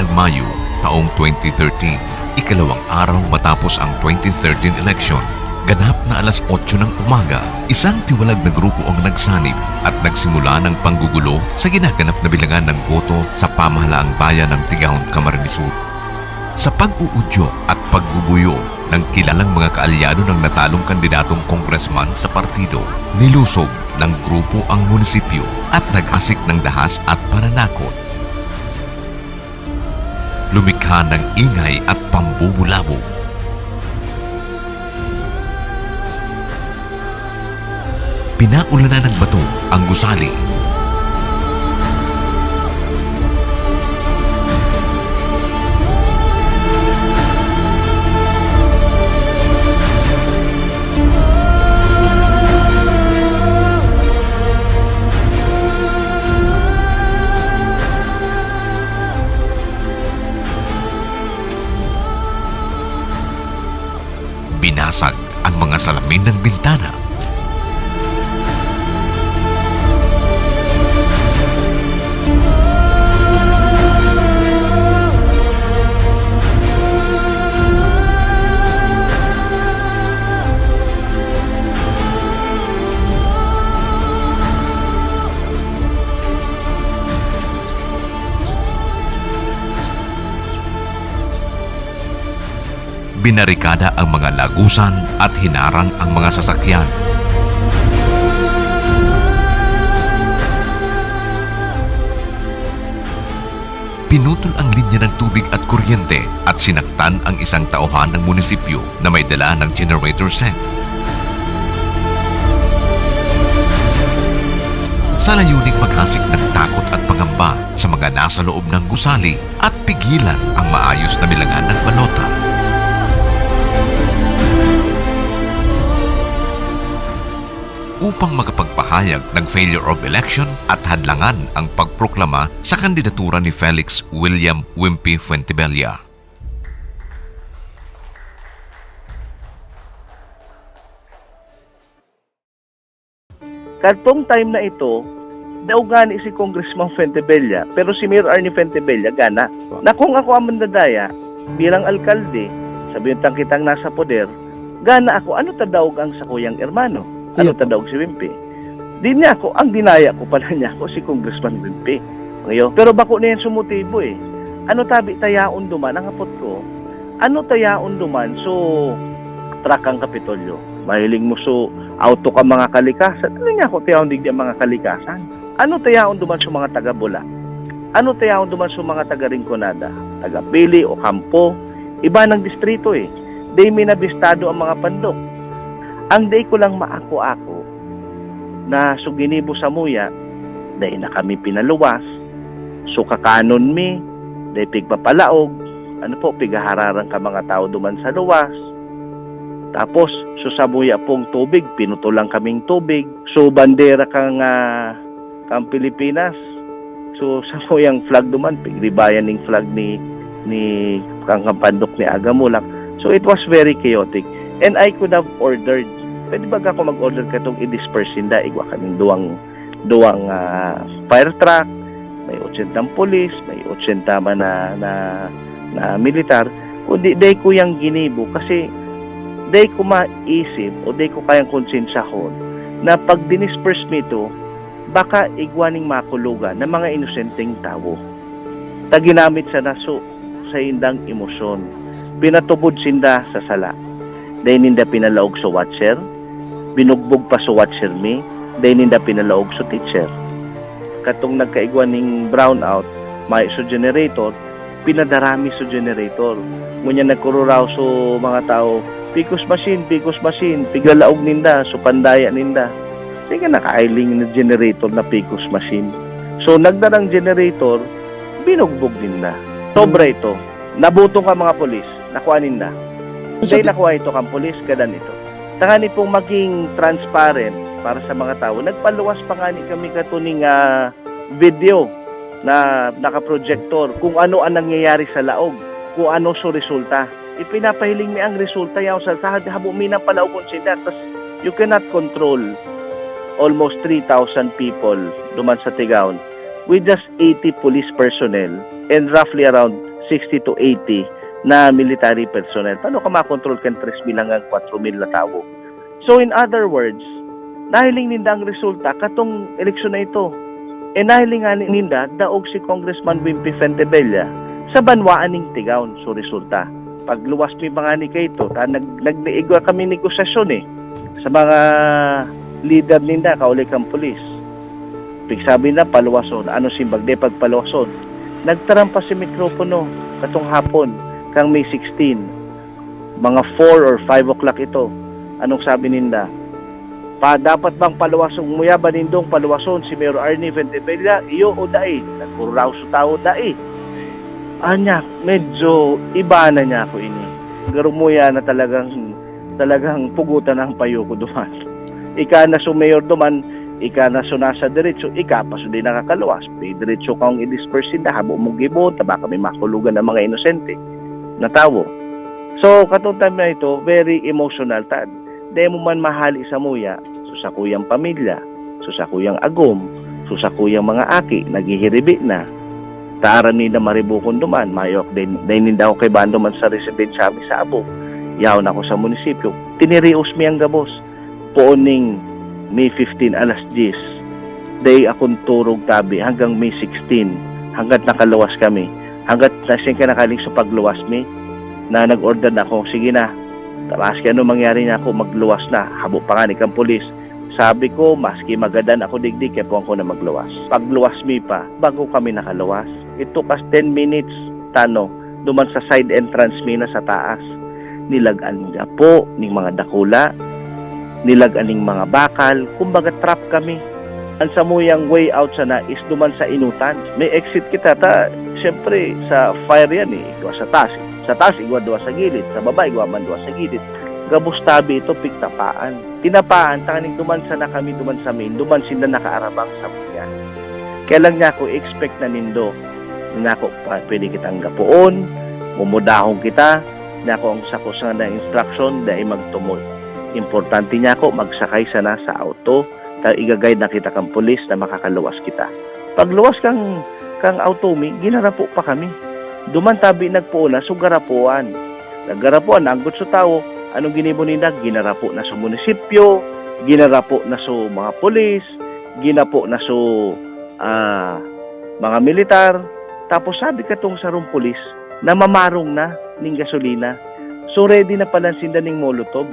Ikalabing lima ng Mayo, taong 2013, ikalawang araw matapos ang 2013 election, ganap na alas 8 ng umaga, isang tiwalag na grupo ang nagsanib at nagsimula ng panggugulo sa ginaganap na bilangan ng boto sa pamahalaang bayan ng Tigahon, Camarines Sur. Sa pag-uudyo at pagbubuyo ng kilalang mga kaalyado ng natalong kandidatong kongresman sa partido, nilusob ng grupo ang munisipyo at nag-asik ng dahas at pananakot. Lumikha ng ingay at pambubulabog. Pinaulanan ng bato ang gusali Binasag ang mga salamin ng bintana. Binarikada ang mga lagusan at hinarang ang mga sasakyan. Pinutol ang linya ng tubig at kuryente at sinaktan ang isang tauhan ng munisipyo na may dala ng generator set. Sa layuning maghasik ng takot at pangamba sa mga nasa loob ng gusali at pigilan ang maayos na bilangan ng balota. Upang magpagpahayag ng failure of election at hadlangan ang pagproklama sa kandidatura ni Felix William Wimpy Fuentebella. Kartong time na ito, daw gani si Congressman Fentebella, pero si Mayor Arnie Fentebella gana. Na kung ako ang mandadaya, bilang alkalde, sabihin tang kitang nasa poder, gana ako, ano tadawag ang sa kuyang ermano? Ano tadawag si Wimpy? Di niya ako, ang dinaya ko pala niya ako si Congressman Wimpy. Ngayon, pero bako na yan sumutibo eh. Ano tabi tayaon duman, ang apot ko, ano tayaon duman, so, track ang kapitolyo. Mahiling mo so, auto ka mga kalikasan. Ano nga ako tayaon digdi ang mga kalikasan? Ano tayaon duman sa mga taga-bula? Ano tayaon duman sa mga taga-ringkonada? Taga-pili o kampo? Iba ng distrito eh. Day minabistado ang mga pandok. Ang day ko lang maako-ako na suginibo sa muya, day na kami pinaluwas, so kakanon mi, day pigpapalaog, ano po, pigahararang ka mga tao duman sa luwas, tapos, so sa buya pong tubig, pinutulang kaming tubig. So, bandera kang, ah, kang Pilipinas. So, sa buyang flag duman, pigribayan ng flag ni ni kang kampandok ni Agamulak. So, it was very chaotic. And I could have ordered, pwede ba ako mag-order ka itong i-disperse hinda? Igwa kaming duwang, duwang ah, fire truck, may 80 polis, may 80 man na, na, na militar. Kundi, day ko yung ginibo kasi day ko maisip o day ko kayang konsensyahon na pag dinisperse mo ito, baka igwaning makulugan ng mga inosenteng tao. Ta ginamit sa naso sa indang emosyon. Pinatubod sinda sa sala. Day ninda pinalaog sa watcher, binugbog pa sa watcher mi, day ninda pinalaog sa teacher. Katong nagkaigwaning brownout, may sa generator, pinadarami sa generator. Ngunya nagkururaw so mga tao, Picos machine, Picos machine, pigalaog ninda, so pandaya ninda. Sige nakailing na generator na Picos machine. So nagdarang generator, binugbog ninda. Sobra ito. Nabutong ka mga polis, nakuha ninda. Hindi nakuha ito kang polis, kadan ito. Tangani pong maging transparent para sa mga tao. Nagpaluwas pa nga ni kami katuning ah, video na nakaprojektor kung ano ang nangyayari sa laog, kung ano so resulta. Ipinapahiling mi ang resulta yaw sa sahad habo mi nang palaugon sila. Tas you cannot control almost 3,000 people duman sa Tigaon. With just 80 police personnel and roughly around 60 to 80 na military personnel. Paano ka makontrol kan 3 hanggang 4,000 na tao? So in other words, nahiling ninda ang resulta katong eleksyon na ito. E nahiling ninda daog si Congressman Wimpy Fentebella sa banwaan ning tigaon so resulta. Pagluwas mi mga ni kayto, ta nag nagniigwa kami negosasyon eh sa mga leader ninda kauli kang pulis. Pig sabi na paluwason, ano simbag de pagpaluwason. Nagtarampa si mikropono katong hapon kang May 16. Mga 4 or 5 o'clock ito. Anong sabi ninda? Pa dapat bang paluwasong muya ba nindong paluwason si Mayor Arnie Ventebella? Iyo o dai? Nagkururaw sa tao dai. Anya, medyo iba na niya ako ini. Garumuya na talagang talagang pugutan ang payo ko duman. Ika na so mayor duman, ika na so nasa diretso, ika pa so di nakakaluwas. May diretso kang i-disperse na habo mong gibon, taba kami makulugan ng mga inosente na tawo. So, katong time na ito, very emotional tad. Di mo man mahali sa muya, so sa kuyang pamilya, so sa kuyang agom, so sa kuyang mga aki, naghihiribi na. Taaran ni na maribukon duman, mayok din, din daw kay bando man sa residensya mi sa abo. Yaw na ako sa munisipyo. Tinirios mi ang gabos. Pooning May 15 alas 10. Day akong turog tabi hanggang May 16. Hanggat nakaluwas kami. Hanggat nasing ka nakaling sa pagluwas mi. Na nag-order na ako, sige na. Tapos ano mangyari na ako, magluwas na. Habo pa nga ni kang. Sabi ko, maski magadan ako digdig, kaya po ako na magluwas. Pagluwas mi pa, bago kami nakaluwas. It took us 10 minutes, tano, duman sa side entrance mi na sa taas. Nilagan nga po ning mga dakula, nilagan ning mga bakal, kumbaga trap kami. Ang samuyang way out sana is duman sa inutan. May exit kita ta, syempre sa fire yan eh, igwa sa taas. Sa taas, igwa duwa sa gilid. Sa baba, igwa man duwa sa gilid. Gabustabi ito, piktapaan. Tinapaan, tanganing duman sa na kami, duman sa main, duman sila nakaarabang sa buya. Kaya niya ako expect na nindo, na ako pwede kitang gapuon, mumudahong kita, na ako ang sako sa na instruction dahil magtumol. Importante niya ako magsakay sana sa auto, tayo igagay na kita kang pulis na makakaluwas kita. Pag luwas kang kang automi, ginarapo pa kami. Duman tabi nagpuuna, so garapuan. Naggarapuan, anggot sa tao, anong ginibo nila? Ginarapo na sa munisipyo, ginarapo na sa mga pulis, ginapo na sa ah, mga militar, tapos sabi ka tong sarong pulis na mamarong na ning gasolina. So ready na pala sinda ning molotov.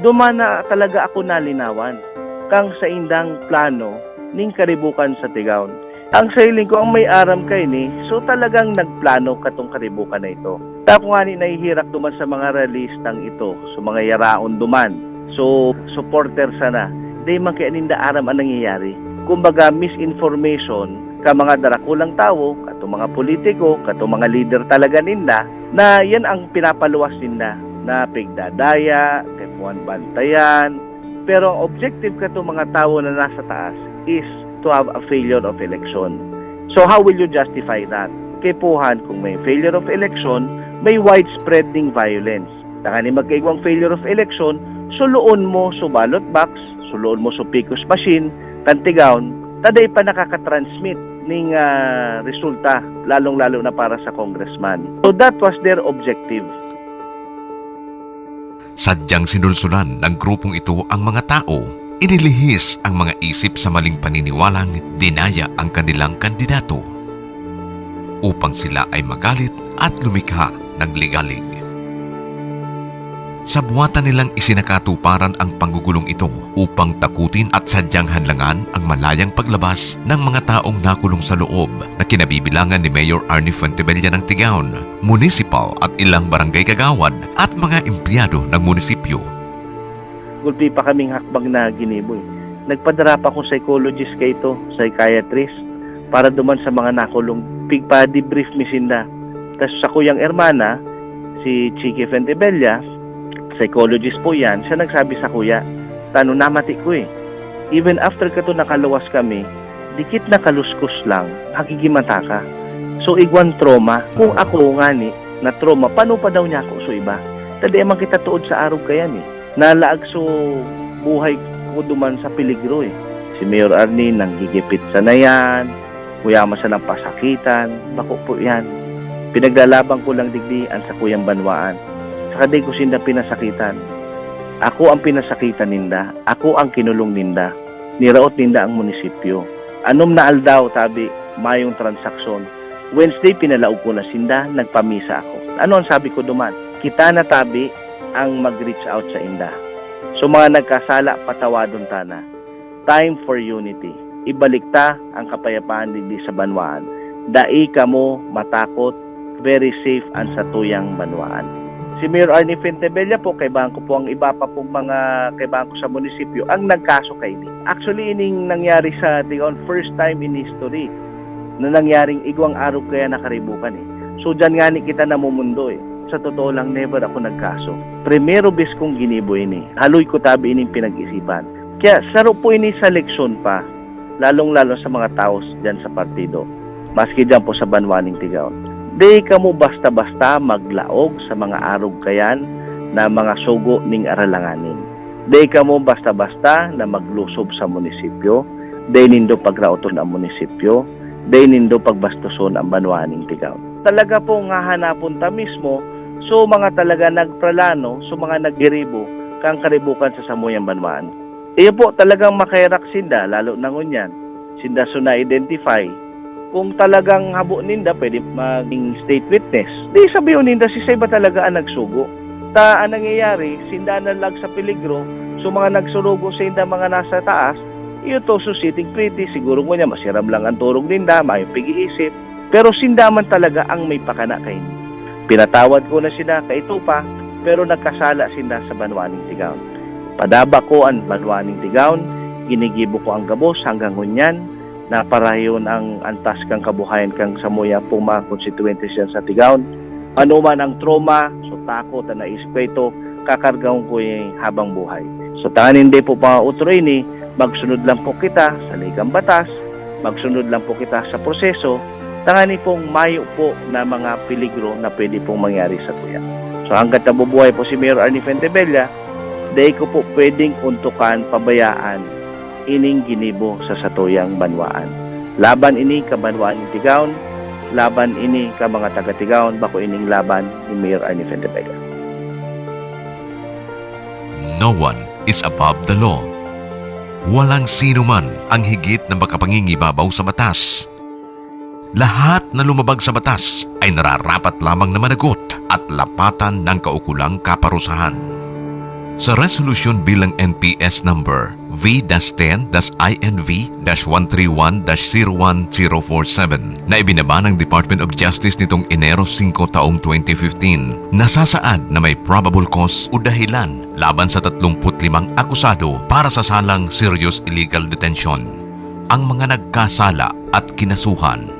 Duma na talaga ako nalinawan kang sa indang plano ning karibukan sa Tigaon. Ang sailing ko ang may aram kay ni, so talagang nagplano katong karibukan na ito. Tako nga ni nahihirak duman sa mga realistang ito, sa mga yaraon duman. So, supporter sana. Di man kaya ninda aram ang nangyayari. Kumbaga, misinformation ka mga darakulang tao, kato mga politiko, kato mga leader talaga ninda, na yan ang pinapaluwas ninda na pigdadaya, kepuan bantayan. Pero objective kato mga tao na nasa taas is to have a failure of election. So how will you justify that? Kepuhan, kung may failure of election, may widespread ding violence. Taka ni magkaigwang failure of election, suluon mo sa ballot box, suluon mo sa PICOS machine, tantigaon, taday pa nakakatransmit ning ah, resulta, lalong-lalo na para sa congressman. So that was their objective. Sadyang sinulsulan ng grupong ito ang mga tao. Inilihis ang mga isip sa maling paniniwalang dinaya ang kanilang kandidato upang sila ay magalit at lumikha ng ligalig. Sa buwatan nilang isinakatuparan ang panggugulong ito upang takutin at sadyang hadlangan ang malayang paglabas ng mga taong nakulong sa loob na kinabibilangan ni Mayor Arnie Fuentebella ng Tigaon, municipal at ilang barangay kagawad at mga empleyado ng munisipyo. Gulpi pa kaming hakbang na giniboy. Nagpadara pa akong psychologist kay ito, psychiatrist, para duman sa mga nakulong. Pigpa debrief mi sinda. Tapos sa kuyang ermana, si Chiki Fentebella, psychologist po yan, siya nagsabi sa kuya, tano namati ko eh. Even after ka to nakaluwas kami, dikit na kaluskos lang, hakigimata ka. So igwan trauma, kung ako nga ni, na trauma, paano pa daw niya ako so iba? Tadi emang kita tuod sa araw kayan eh. Nalaag so buhay ko duman sa peligro eh. Si Mayor Arnie nanggigipit sa na yan, Kuyama sa ng pasakitan, bako po yan. Pinaglalaban ko lang digdian sa kuyang banwaan. Saka di ko sinda pinasakitan. Ako ang pinasakitan ninda, ako ang kinulong ninda. Niraot ninda ang munisipyo. Anom na aldaw, tabi, mayong transaksyon. Wednesday, pinalaog ko na sinda, nagpamisa ako. Ano ang sabi ko duman? Kita na tabi ang mag-reach out sa inda. So mga nagkasala, patawadon tana. Time for unity. Ibalik ta ang kapayapaan digdi sa banwaan. Dai kamo matakot, very safe ang sa tuyang banwaan. Si Mayor Arnie Fentebella po, kay bangko po ang iba pa pong mga kay bangko sa munisipyo, ang nagkaso kay ni. Actually, ining nangyari sa Tigaon, first time in history na nangyaring igwang araw kaya nakaribukan eh. So dyan nga ni kita namumundo eh. Sa totoo lang, never ako nagkaso. Primero bis kong ginibo ini. Haloy ko tabi ining pinag-isipan. Kaya saro po ini sa leksyon pa, lalong-lalo sa mga tao dyan sa partido. Maski dyan po sa Banwaning Tigaon. Di ka mo basta-basta maglaog sa mga arog kayan na mga sugo ning aralanganin. Di ka mo basta-basta na maglusob sa munisipyo. Di nindo pagrauton ang munisipyo. Di nindo pagbastuson ang banwaning tigaw. Talaga po nga hanapon ta mismo so mga talaga nagpralano, so mga naggiribo kang karibukan sa samuyang banwaan. Iyo po talagang makairak sinda, lalo na ngunyan. Sinda so na-identify kung talagang habo ninda pwede maging state witness. Di sabihin ninda si Seba talaga ang nagsugo. Ta ang nangyayari, sinda na lag sa peligro, so mga nagsurugo sa inda mga nasa taas, iyo to so sitting pretty, siguro mo niya masiram lang ang turog ninda, may pag-iisip. Pero sindaman talaga ang may pakana kay. Pinatawad ko na sila kay pa, pero nagkasala sinda sa Banwaning Tigaon. Padaba ko ang Banwaning Tigaon, ginigibo ko ang gabos hanggang ngunyan, na parayon ang antas kang kabuhayan kang samuya pong mga konstituente siya sa Tigaon. Ano man ang trauma, so takot na ito, kakargaon ko yung habang buhay. So tangan hindi po pa utro ini, magsunod lang po kita sa ligang batas, magsunod lang po kita sa proseso, tangani pong mayo po na mga peligro na pwede pong mangyari sa kuya. So hanggat nabubuhay po si Mayor Arnie Fentebella, day ko po pwedeng untukan, pabayaan, ining ginibo sa satuyang banwaan. Laban ini ka banwaan ni Tigaon, laban ini ka mga taga Tigaon, bako ining laban ni Mayor Arnie Fentebella. No one is above the law. Walang sino man ang higit na makapangingibabaw sa batas. Lahat na lumabag sa batas ay nararapat lamang na managot at lapatan ng kaukulang kaparusahan. Sa resolusyon bilang NPS number V-10-INV-131-01047 na ibinaba ng Department of Justice nitong Enero 5 taong 2015, nasasaad na may probable cause o dahilan laban sa 35 akusado para sa salang serious illegal detention. Ang mga nagkasala at kinasuhan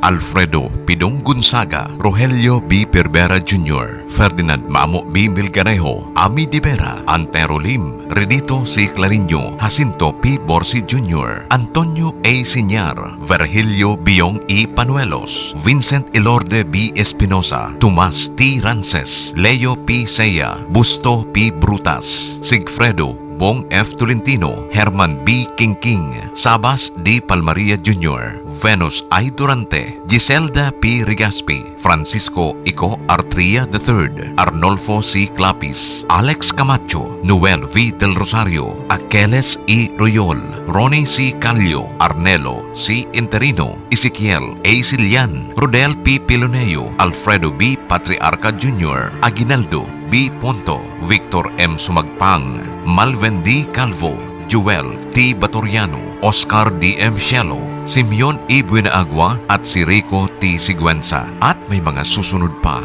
Alfredo Pidong Gonzaga, Rogelio B. Perbera Jr., Ferdinand Mamo B. Milgarejo, Ami Divera, Antero Lim, Redito C. Clariño, Jacinto P. Borsi Jr., Antonio A. Sinyar, Virgilio Biong E. Panuelos, Vincent Elorde B. Espinosa, Tomas T. Rances, Leo P. Seya, Busto P. Brutas, Sigfredo Bong F. Tolentino, Herman B. Kingking, Sabas D. Palmaria Jr., Venus I. Durante, Giselda P. Rigaspi, Francisco Ico Artria III, Arnolfo C. Clapis, Alex Camacho, Noel V. Del Rosario, Akeles E. Royol, Ronnie C. Calio, Arnelo C. Interino, Ezekiel A. Silian, Rodel P. Piloneo, Alfredo B. Patriarca Jr., Aguinaldo B. Ponto, Victor M. Sumagpang, Malven D. Calvo, Joel T. Batoriano, Oscar D. M. Shelo, Simeon E. Buenaagua at si Rico T. Siguenza at may mga susunod pa.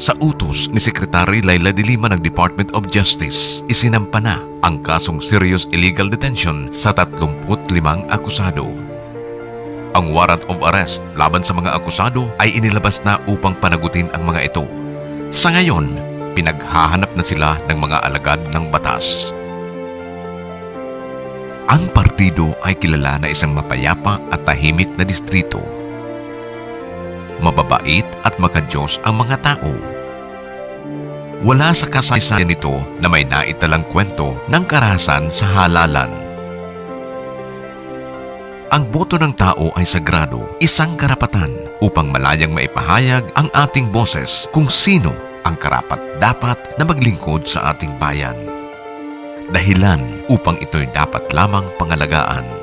Sa utos ni Sekretary Laila de Lima ng Department of Justice, isinampa na ang kasong serious illegal detention sa 35 akusado. Ang warrant of arrest laban sa mga akusado ay inilabas na upang panagutin ang mga ito. Sa ngayon, pinaghahanap na sila ng mga alagad ng batas. Ang partido ay kilala na isang mapayapa at tahimik na distrito. Mababait at makadiyos ang mga tao. Wala sa kasaysayan nito na may naitalang kwento ng karahasan sa halalan. Ang boto ng tao ay sagrado, isang karapatan upang malayang maipahayag ang ating boses kung sino ang karapat dapat na maglingkod sa ating bayan. Dahilan upang ito'y dapat lamang pangalagaan.